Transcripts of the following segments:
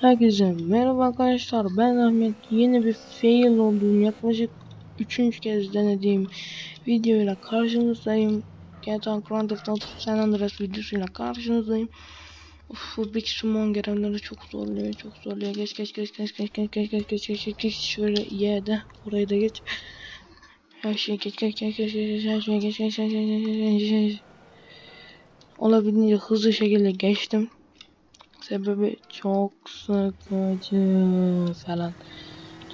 Herkese merhaba arkadaşlar ben Ahmet yeni bir fail olduğum yaklaşık 3. kez denediğim videoyla karşınızdayım GTA Grand Theft Auto San Andreas videosuyla karşınızdayım Uf, bu Big Summon görevleri çok zorluyor çok zorluyor geç geç geç geç geç geç geç geç geç geç geç geç şöyle ye de orayı da geç her şey geç geç geç geç geç her şey geç geç geç geç geç geç geç olabildiğince hızlı şekilde geçtim Sebebi çok sıkıcı falan.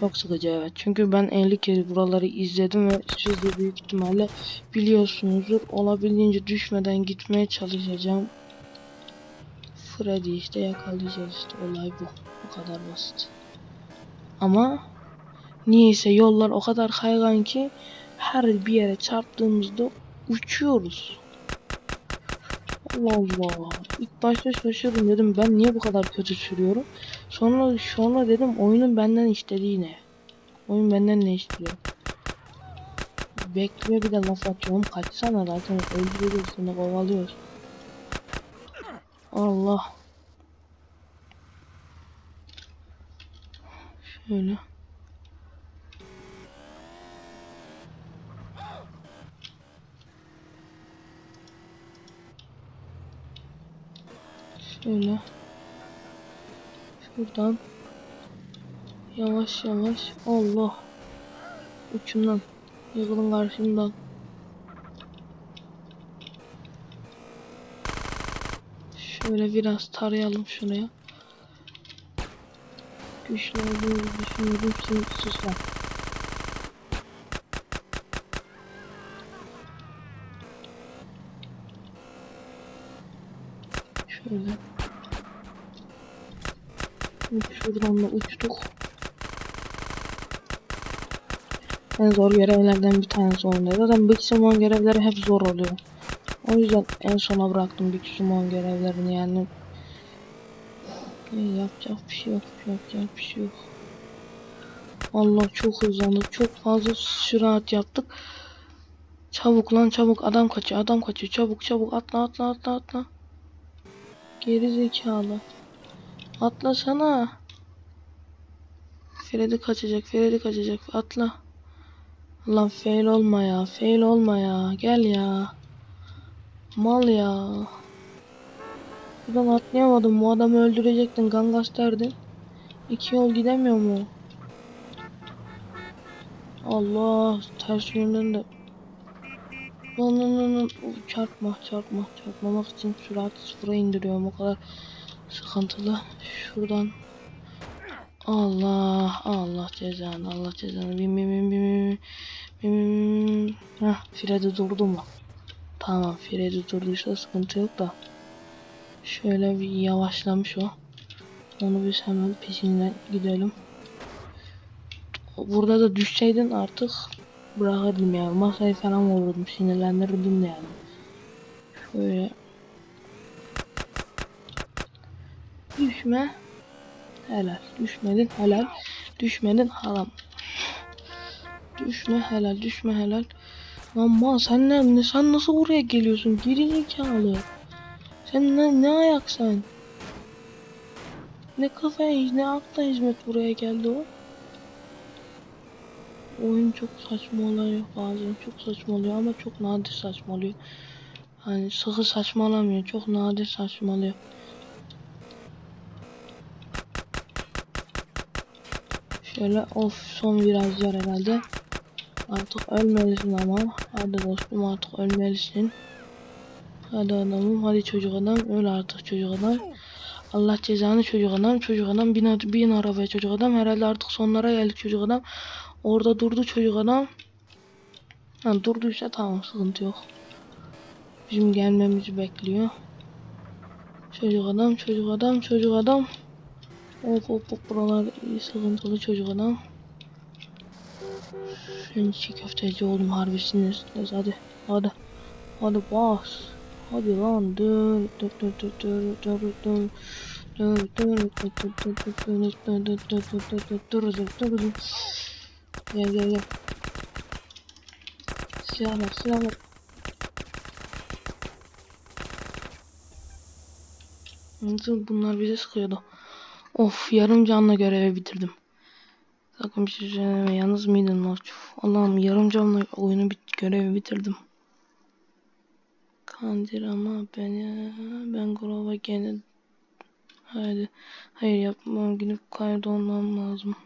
Çok sıkıcı evet. Çünkü ben 50 kere buraları izledim ve siz de büyük ihtimalle biliyorsunuzdur. Olabildiğince düşmeden gitmeye çalışacağım. Freddy işte yakalayacağız işte olay bu. Bu kadar basit. Ama niyeyse yollar o kadar kaygan ki her bir yere çarptığımızda uçuyoruz. Allah Allah. İlk başta şaşırdım dedim ben niye bu kadar kötü sürüyorum. Sonra sonra dedim oyunun benden istediği ne? Oyun benden ne istiyor? Bekliyor bir de laf atıyorum. Kaçsana zaten öldürüyoruz seni kovalıyoruz. Allah. Şöyle. Şöyle. Şuradan. Yavaş yavaş. Allah. Uçumdan. Yıkılın karşımdan. Şöyle biraz tarayalım şuraya. Güçlü olduğunu düşünüyorum. Şimdi sus lan. Şöyle. Şuradan da uçtuk. En zor görevlerden bir tanesi oldu. Zaten Big Simon görevleri hep zor oluyor. O yüzden en sona bıraktım Big Simon görevlerini yani. Ee, yapacak bir şey yok. Yapacak bir şey yok. Allah çok hızlandık. Çok fazla sürat yaptık. Çabuk lan çabuk adam kaçıyor adam kaçıyor çabuk çabuk atla atla atla atla. Geri zekalı. Atlasana. Freddy kaçacak. Freddy kaçacak. Atla. Lan fail olma ya. Fail olma ya. Gel ya. Mal ya. Buradan atlayamadım. Bu adamı öldürecektin. Gangas derdin. İki yol gidemiyor mu? Allah. Ters yönden de. Lan lan lan Çarpma çarpma. Çarpmamak için süratı sıfıra indiriyorum. O kadar sıkıntılı. Şuradan. Allah Allah cezanı Allah cezanı bim bim bim bim bim bim Heh Freddy durdu mu? Tamam Freddy durduysa sıkıntı yok da. Şöyle bir yavaşlamış o. Onu biz hemen peşinden gidelim. Burada da düşseydin artık bırakırdım yani. Masayı falan vururdum. Sinirlendirirdim de yani. Şöyle. Düşme. Helal. Düşmedin helal. Düşmedin haram. Düşme helal. Düşme helal. Lan ma sen ne, sen nasıl buraya geliyorsun? Geri zekalı. Sen ne, ne ayak sen? Ne kafaya ne akla hizmet buraya geldi o? Oyun çok saçma oluyor bazen çok saçma oluyor ama çok nadir saçma oluyor. Hani sıkı saçmalamıyor çok nadir saçmalıyor. Şöyle of son virajlar herhalde. Artık ölmelisin ama. Hadi dostum artık ölmelisin. Hadi adamım hadi çocuk adam öl artık çocuk adam. Allah cezanı çocuk adam çocuk adam bin, bin arabaya çocuk adam herhalde artık sonlara geldik çocuk adam. Orada durdu çocuk adam. Ha, durduysa tamam sıkıntı yok. Bizim gelmemizi bekliyor. Çocuk adam çocuk adam çocuk adam. Hop hop hop buralar iyi sıkıntılı çocuk adam. Şimdi çiğ köfteci oldum harbi sinirsiz hadi hadi hadi bas hadi lan dur dur dur dur dur dur dur dur dur dur dur dur Gel gel gel Silahlar silahlar Nasıl bunlar bize sıkıyordu Of yarım canla görevi bitirdim. Sakın bir şey söyleme. Yalnız mıydın lan? Allah'ım yarım canla oyunu bit görevi bitirdim. Kandir ama beni ben Grova gene haydi hayır yapmam gidip kaydolmam lazım.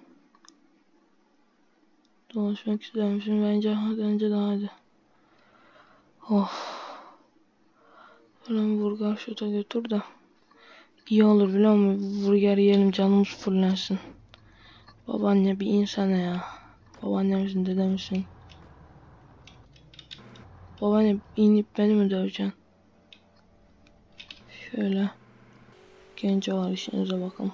Dolaşmak istemişim bence bence daha hadi. Of. Falan burger şuta götür de. İyi olur biliyor musun? Burger yiyelim canımız fullensin. Babaanne bir insana ya. Babaanne misin dede misin? Babaanne inip beni mi döveceksin? Şöyle. Gence var işinize bakalım.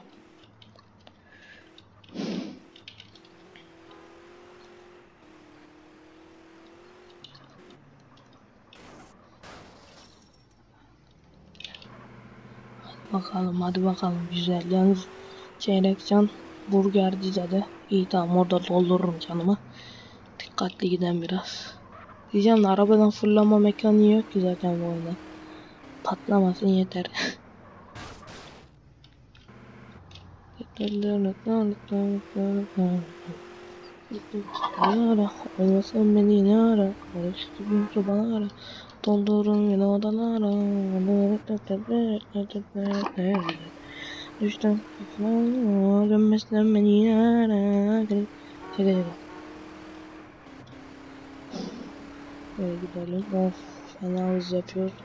Bakalım hadi bakalım güzel. Yalnız çeyrek can burger dizede. İyi tamam orada doldururum canımı. Dikkatli giden biraz. Diyeceğim de arabadan fırlama mekanı yok ki zaten bu oyunda. Patlamasın yeter. ara olmasan beni ne ara karıştı bir bana ara doldurun yine odalara düştüm dönmesen beni yine hadi hadi Böyle gidelim of fena hız yapıyoruz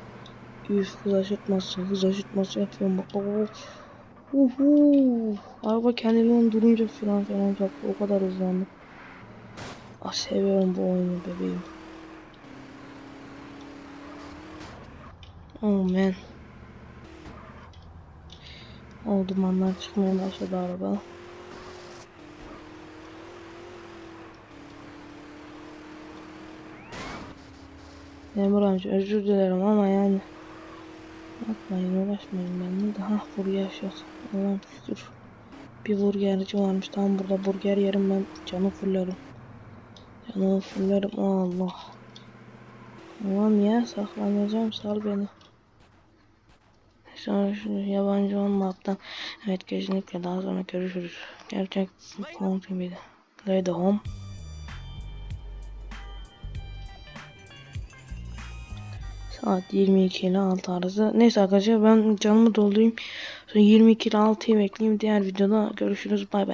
Üf hız aşırtması hız aşırtması yapıyorum bak of Uhu. Araba kendiliğinden durunca falan falan yaptı. O kadar hızlandı. Ah seviyorum bu oyunu bebeğim. Oh man. O dumanlar çıkmaya başladı araba. Memur amca özür dilerim ama yani Yapmayın uğraşmayın benimle daha buraya yaşıyor. Allah'ım şükür. Bir burgerci varmış tam burada burger yerim ben canı fullerim. Canı fullerim Allah. Tamam ya saklanacağım sal beni. Sonra şu yabancı olmaktan evet kesinlikle daha sonra görüşürüz. Gerçek konu gibiydi. Play the home. Saat 22 ile 6 arası. Neyse arkadaşlar ben canımı doldurayım. Sonra 22 ile 6'yı bekleyeyim. Diğer videoda görüşürüz. Bay bay.